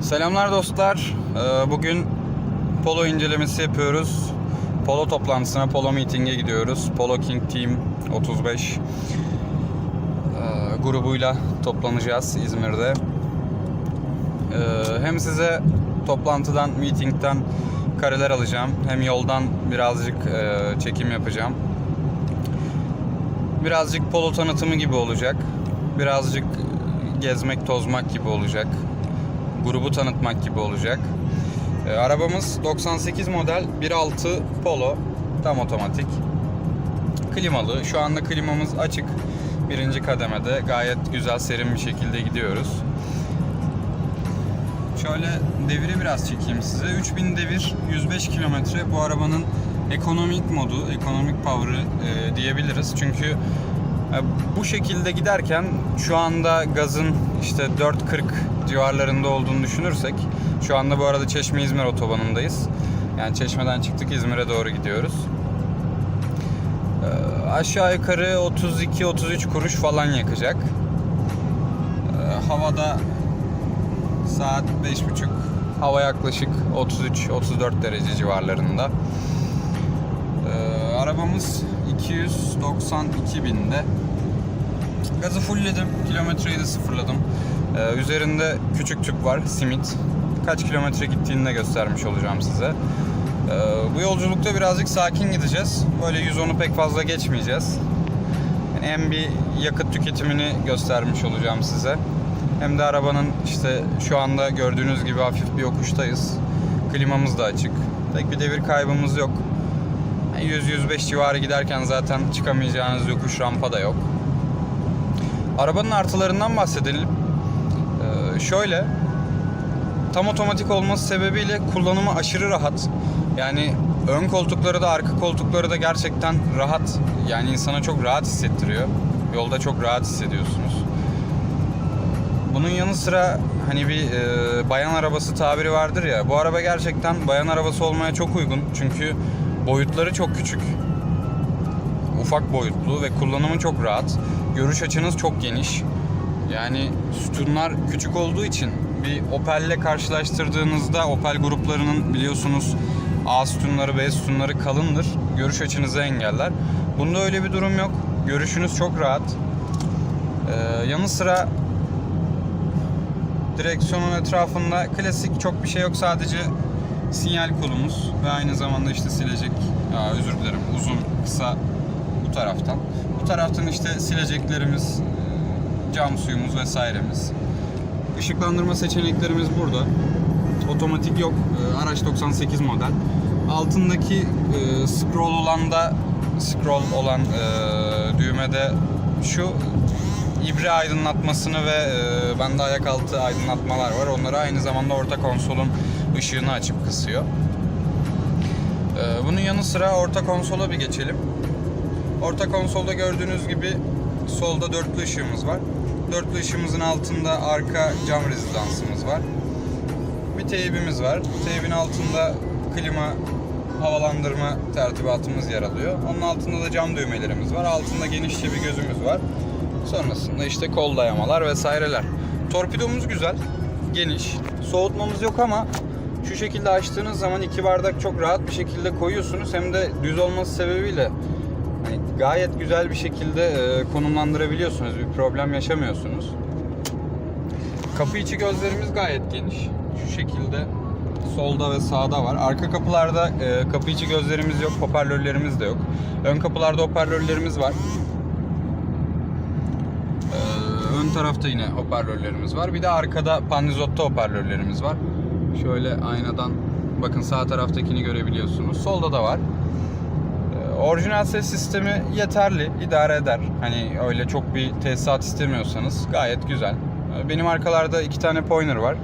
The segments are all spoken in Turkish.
Selamlar dostlar. Ee, Bugün polo incelemesi yapıyoruz. Polo toplantısına, polo meeting'e gidiyoruz. Polo King Team 35 ee, grubuyla toplanacağız İzmir'de. Ee, Hem size toplantıdan, meeting'den kareler alacağım. Hem yoldan birazcık ee, çekim yapacağım. Birazcık polo tanıtımı gibi olacak. Birazcık gezmek, tozmak gibi olacak grubu tanıtmak gibi olacak. E, arabamız 98 model 1.6 Polo tam otomatik. Klimalı. Şu anda klimamız açık. Birinci kademede gayet güzel serin bir şekilde gidiyoruz. Şöyle deviri biraz çekeyim size. 3000 devir 105 kilometre. Bu arabanın ekonomik modu, ekonomik power'ı e, diyebiliriz. Çünkü bu şekilde giderken şu anda gazın işte 4.40 civarlarında olduğunu düşünürsek şu anda bu arada Çeşme İzmir otobanındayız. Yani Çeşme'den çıktık İzmir'e doğru gidiyoruz. E, aşağı yukarı 32-33 kuruş falan yakacak. E, havada saat 5.30 hava yaklaşık 33-34 derece civarlarında. Ee, arabamız 292 binde. Gazı fullledim. Kilometreyi de sıfırladım. Ee, üzerinde küçük tüp var. Simit. Kaç kilometre gittiğini de göstermiş olacağım size. Ee, bu yolculukta birazcık sakin gideceğiz. Böyle 110'u pek fazla geçmeyeceğiz. Yani hem bir yakıt tüketimini göstermiş olacağım size. Hem de arabanın işte şu anda gördüğünüz gibi hafif bir yokuştayız. Klimamız da açık. Pek bir devir kaybımız yok. Yani 100-105 civarı giderken zaten çıkamayacağınız yokuş rampa da yok. Arabanın artılarından bahsedelim. Ee, şöyle tam otomatik olması sebebiyle kullanımı aşırı rahat. Yani ön koltukları da arka koltukları da gerçekten rahat. Yani insana çok rahat hissettiriyor. Yolda çok rahat hissediyorsunuz. Bunun yanı sıra hani bir e, bayan arabası tabiri vardır ya. Bu araba gerçekten bayan arabası olmaya çok uygun. Çünkü boyutları çok küçük. Ufak boyutlu ve kullanımı çok rahat. Görüş açınız çok geniş. Yani sütunlar küçük olduğu için bir Opel'le karşılaştırdığınızda Opel gruplarının biliyorsunuz A sütunları, B sütunları kalındır. Görüş açınızı engeller. Bunda öyle bir durum yok. Görüşünüz çok rahat. Ee, yanı sıra direksiyonun etrafında klasik çok bir şey yok sadece sinyal kolumuz ve aynı zamanda işte silecek Aa, özür dilerim uzun kısa bu taraftan. Bu taraftan işte sileceklerimiz e, cam suyumuz vesairemiz. Işıklandırma seçeneklerimiz burada. Otomatik yok E, araç 98 model. Altındaki e, scroll olan da scroll olan e, düğmede şu. İbre aydınlatmasını ve e, bende ayak altı aydınlatmalar var. Onları aynı zamanda orta konsolun ışığını açıp kısıyor. E, bunun yanı sıra orta konsola bir geçelim. Orta konsolda gördüğünüz gibi solda dörtlü ışığımız var. Dörtlü ışığımızın altında arka cam rezidansımız var. Bir teybimiz var. Teybin altında klima havalandırma tertibatımız yer alıyor. Onun altında da cam düğmelerimiz var. Altında genişçe bir gözümüz var. Sonrasında işte kol dayamalar vesaireler. Torpidomuz güzel, geniş. Soğutmamız yok ama şu şekilde açtığınız zaman iki bardak çok rahat bir şekilde koyuyorsunuz. Hem de düz olması sebebiyle hani gayet güzel bir şekilde e, konumlandırabiliyorsunuz. Bir problem yaşamıyorsunuz. Kapı içi gözlerimiz gayet geniş. Şu şekilde solda ve sağda var. Arka kapılarda e, kapı içi gözlerimiz yok, hoparlörlerimiz de yok. Ön kapılarda hoparlörlerimiz var. Ee, ön tarafta yine hoparlörlerimiz var. Bir de arkada Panizot'ta hoparlörlerimiz var. Şöyle aynadan bakın sağ taraftakini görebiliyorsunuz. Solda da var. Ee, orijinal ses sistemi yeterli, idare eder. Hani öyle çok bir tesisat istemiyorsanız gayet güzel. Ee, Benim arkalarda iki tane pointer var.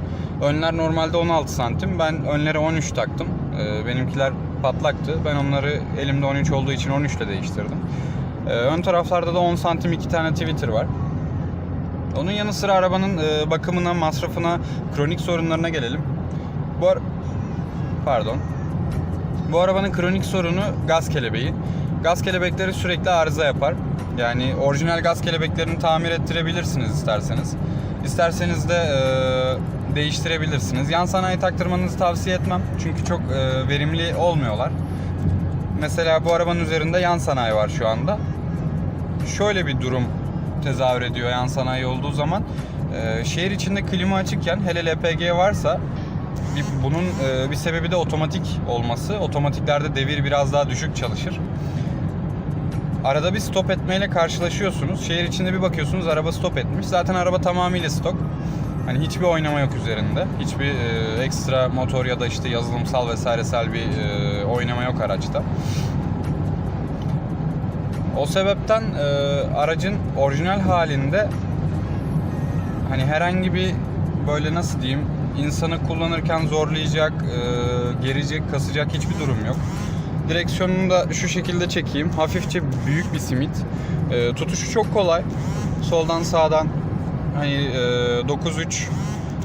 Önler normalde 16 santim. Ben önlere 13 taktım. Ee, Benimkiler patlaktı. Ben onları elimde 13 olduğu için 13 ile değiştirdim. Ön taraflarda da 10 santim iki tane Twitter var. Onun yanı sıra arabanın e, bakımına, masrafına, kronik sorunlarına gelelim. Bu ar- pardon. Bu arabanın kronik sorunu gaz kelebeği. Gaz kelebekleri sürekli arıza yapar. Yani orijinal gaz kelebeklerini tamir ettirebilirsiniz isterseniz. İsterseniz de e, değiştirebilirsiniz. Yan sanayi taktırmanızı tavsiye etmem. Çünkü çok e, verimli olmuyorlar. Mesela bu arabanın üzerinde yan sanayi var şu anda. Şöyle bir durum tezahür ediyor yan sanayi olduğu zaman. E, şehir içinde klima açıkken hele LPG varsa bunun e, bir sebebi de otomatik olması. Otomatiklerde devir biraz daha düşük çalışır. Arada bir stop etmeyle karşılaşıyorsunuz. Şehir içinde bir bakıyorsunuz araba stop etmiş. Zaten araba tamamıyla stok. Hani hiçbir oynama yok üzerinde. Hiçbir e, ekstra motor ya da işte yazılımsal vesairesel bir e, oynama yok araçta. O sebepten e, aracın orijinal halinde hani herhangi bir böyle nasıl diyeyim insanı kullanırken zorlayacak, e, gerecek, kasacak hiçbir durum yok. Direksiyonunu da şu şekilde çekeyim. Hafifçe büyük bir simit. E, tutuşu çok kolay. Soldan sağdan hani e, 9.3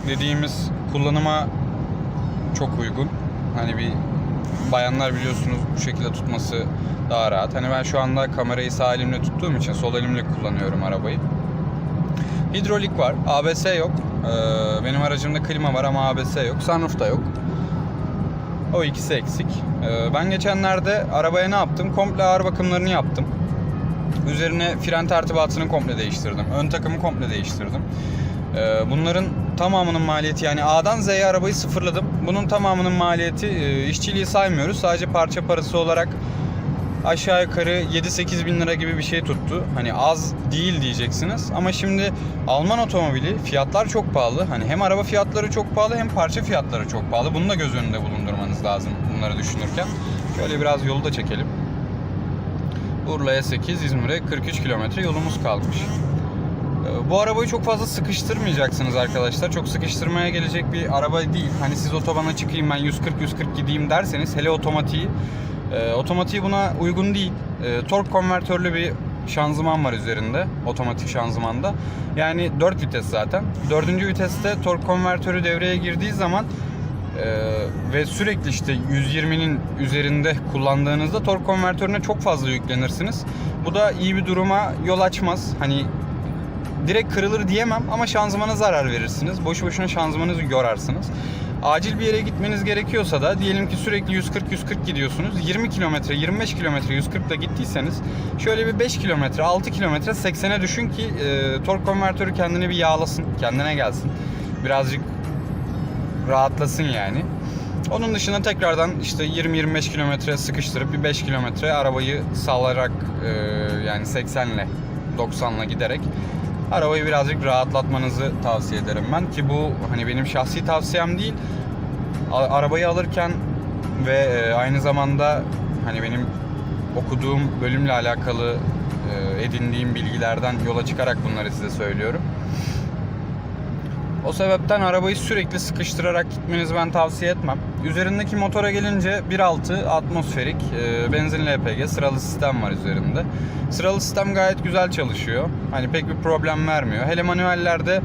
dediğimiz kullanıma çok uygun. Hani bir bayanlar biliyorsunuz bu şekilde tutması daha rahat. Hani ben şu anda kamerayı sağ elimle tuttuğum için sol elimle kullanıyorum arabayı. Hidrolik var. ABS yok. Ee, benim aracımda klima var ama ABS yok. Sunroof da yok. O ikisi eksik. Ee, ben geçenlerde arabaya ne yaptım? Komple ağır bakımlarını yaptım. Üzerine fren tertibatını komple değiştirdim. Ön takımı komple değiştirdim. Ee, bunların tamamının maliyeti yani A'dan Z'ye arabayı sıfırladım. Bunun tamamının maliyeti e, işçiliği saymıyoruz. Sadece parça parası olarak aşağı yukarı 7-8 bin lira gibi bir şey tuttu. Hani az değil diyeceksiniz. Ama şimdi Alman otomobili fiyatlar çok pahalı. Hani hem araba fiyatları çok pahalı hem parça fiyatları çok pahalı. Bunu da göz önünde bulundurmanız lazım bunları düşünürken. Şöyle biraz yolu da çekelim. Urla'ya 8, İzmir'e 43 kilometre yolumuz kalmış. Ee, Bu arabayı çok fazla sıkıştırmayacaksınız arkadaşlar. Çok sıkıştırmaya gelecek bir araba değil. Hani siz otobana çıkayım ben 140-140 gideyim derseniz hele otomatiği e, otomatiği buna uygun değil. E, tork konvertörlü bir şanzıman var üzerinde. Otomatik şanzımanda. Yani 4 vites zaten. 4. viteste tork konvertörü devreye girdiği zaman e, ve sürekli işte 120'nin üzerinde kullandığınızda tork konvertörüne çok fazla yüklenirsiniz. Bu da iyi bir duruma yol açmaz. Hani direkt kırılır diyemem ama şanzımana zarar verirsiniz. Boşu boşuna şanzımanınızı yorarsınız. Acil bir yere gitmeniz gerekiyorsa da diyelim ki sürekli 140-140 gidiyorsunuz. 20 kilometre, 25 kilometre 140 ile gittiyseniz şöyle bir 5 kilometre, 6 kilometre 80'e düşün ki e, tork konvertörü kendini bir yağlasın, kendine gelsin. Birazcık rahatlasın yani. Onun dışında tekrardan işte 20-25 kilometre sıkıştırıp bir 5 kilometre arabayı sallarak e, yani 80 ile 90 ile giderek arabayı birazcık rahatlatmanızı tavsiye ederim ben ki bu hani benim şahsi tavsiyem değil. Arabayı alırken ve e, aynı zamanda hani benim okuduğum bölümle alakalı e, edindiğim bilgilerden yola çıkarak bunları size söylüyorum. O sebepten arabayı sürekli sıkıştırarak gitmenizi ben tavsiye etmem. Üzerindeki motora gelince 1.6 atmosferik e, benzin LPG sıralı sistem var üzerinde. Sıralı sistem gayet güzel çalışıyor. Hani pek bir problem vermiyor. Hele manuellerde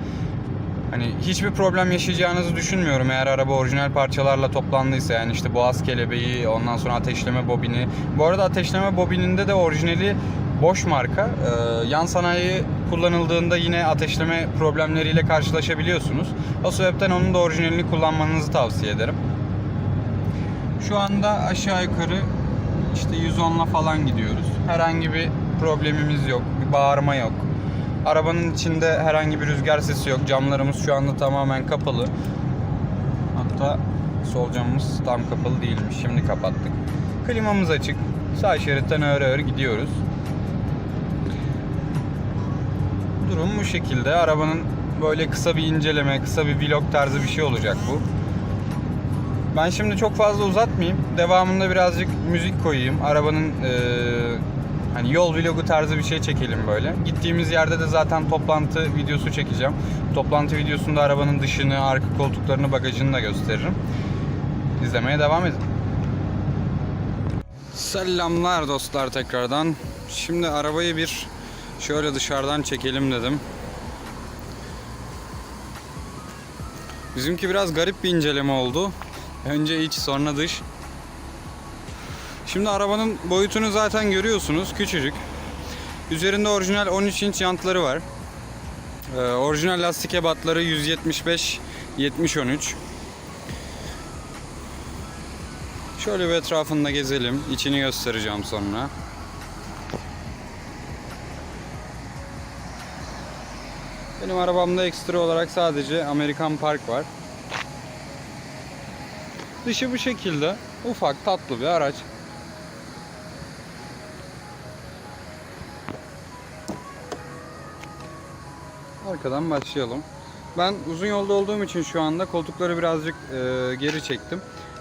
hani hiçbir problem yaşayacağınızı düşünmüyorum eğer araba orijinal parçalarla toplandıysa yani işte boğaz kelebeği ondan sonra ateşleme bobini. Bu arada ateşleme bobininde de orijinali boş marka. Ee, yan sanayi kullanıldığında yine ateşleme problemleriyle karşılaşabiliyorsunuz. O sebepten onun da orijinalini kullanmanızı tavsiye ederim. Şu anda aşağı yukarı işte 110'la falan gidiyoruz. Herhangi bir problemimiz yok. Bir bağırma yok. Arabanın içinde herhangi bir rüzgar sesi yok. Camlarımız şu anda tamamen kapalı. Hatta sol camımız tam kapalı değilmiş. Şimdi kapattık. Klimamız açık. Sağ şeritten ağır ağır gidiyoruz. Durum bu şekilde. Arabanın böyle kısa bir inceleme, kısa bir vlog tarzı bir şey olacak bu. Ben şimdi çok fazla uzatmayayım. Devamında birazcık müzik koyayım. Arabanın eee, hani yol vlogu tarzı bir şey çekelim böyle. Gittiğimiz yerde de zaten toplantı videosu çekeceğim. Toplantı videosunda arabanın dışını, arka koltuklarını, bagajını da gösteririm. İzlemeye devam edin. Selamlar dostlar tekrardan. Şimdi arabayı bir şöyle dışarıdan çekelim dedim. Bizimki biraz garip bir inceleme oldu. Önce iç sonra dış. Şimdi arabanın boyutunu zaten görüyorsunuz. Küçücük. Üzerinde orijinal 13 inç jantları var. Ee, orijinal lastik ebatları 175 7013. Şöyle bir etrafında gezelim. İçini göstereceğim sonra. Benim arabamda ekstra olarak sadece Amerikan Park var. Dışı bu şekilde. Ufak tatlı bir araç. Arkadan başlayalım. Ben uzun yolda olduğum için şu anda koltukları birazcık e, geri çektim.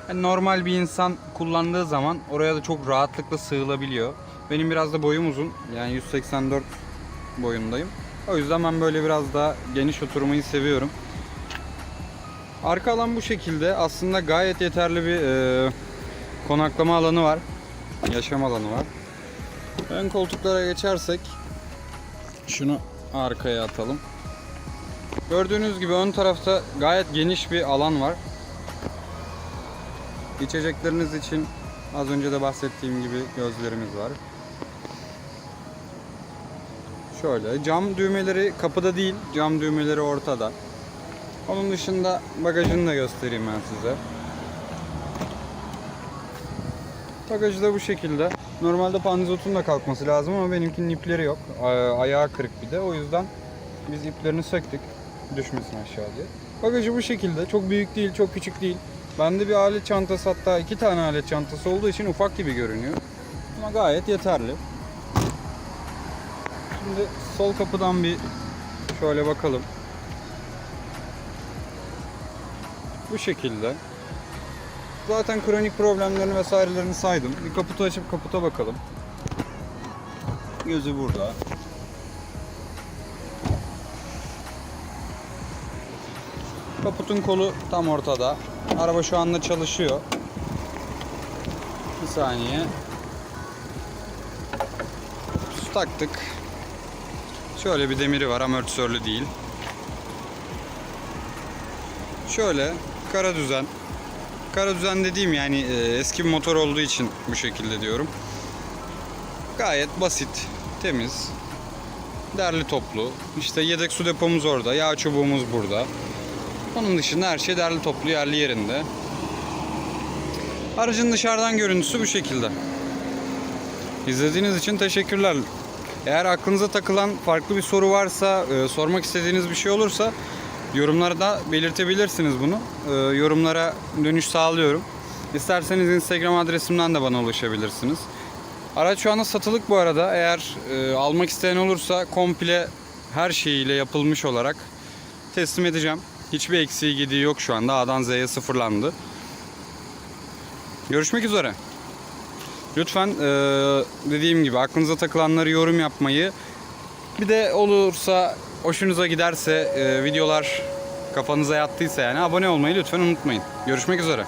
Yani normal bir insan kullandığı zaman oraya da çok rahatlıkla sığılabiliyor. Benim biraz da boyum uzun. Yani 184 boyundayım. O yüzden ben böyle biraz daha geniş oturmayı seviyorum. Arka alan bu şekilde. Aslında gayet yeterli bir e, konaklama alanı var. Yaşam alanı var. Ön koltuklara geçersek şunu arkaya atalım. Gördüğünüz gibi ön tarafta gayet geniş bir alan var. İçecekleriniz için az önce de bahsettiğim gibi gözlerimiz var. Şöyle cam düğmeleri kapıda değil, cam düğmeleri ortada. Onun dışında bagajını da göstereyim ben size. Bagajı da bu şekilde. Normalde pandizotun da kalkması lazım ama benimkinin ipleri yok. Ayağı kırık bir de. O yüzden biz iplerini söktük. Düşmesin aşağı diye. Bagajı bu şekilde. Çok büyük değil, çok küçük değil. Bende bir alet çantası hatta iki tane alet çantası olduğu için ufak gibi görünüyor. Ama gayet yeterli. Şimdi sol kapıdan bir şöyle bakalım. Bu şekilde. Zaten kronik problemlerini vesairelerini saydım. Bir kaputu açıp kaputa bakalım. Gözü burada. Kaputun kolu tam ortada. Araba şu anda çalışıyor. Bir saniye. Taktık. Şöyle bir demiri var amortisörlü değil. Şöyle kara düzen. Kara düzen dediğim yani e, eski bir motor olduğu için bu şekilde diyorum. Gayet basit, temiz, derli toplu. İşte yedek su depomuz orada, yağ çubuğumuz burada. Onun dışında her şey derli toplu, yerli yerinde. Aracın dışarıdan görüntüsü bu şekilde. İzlediğiniz için teşekkürler. Eğer aklınıza takılan farklı bir soru varsa, e, sormak istediğiniz bir şey olursa yorumlarda belirtebilirsiniz bunu. E, yorumlara dönüş sağlıyorum. İsterseniz Instagram adresimden de bana ulaşabilirsiniz. Araç şu anda satılık bu arada. Eğer e, almak isteyen olursa komple her şeyiyle yapılmış olarak teslim edeceğim. Hiçbir eksiği gidiği yok şu anda. A'dan Z'ye sıfırlandı. Görüşmek üzere. Lütfen e, dediğim gibi aklınıza takılanları yorum yapmayı bir de olursa hoşunuza giderse e, videolar kafanıza yattıysa yani abone olmayı lütfen unutmayın. Görüşmek üzere.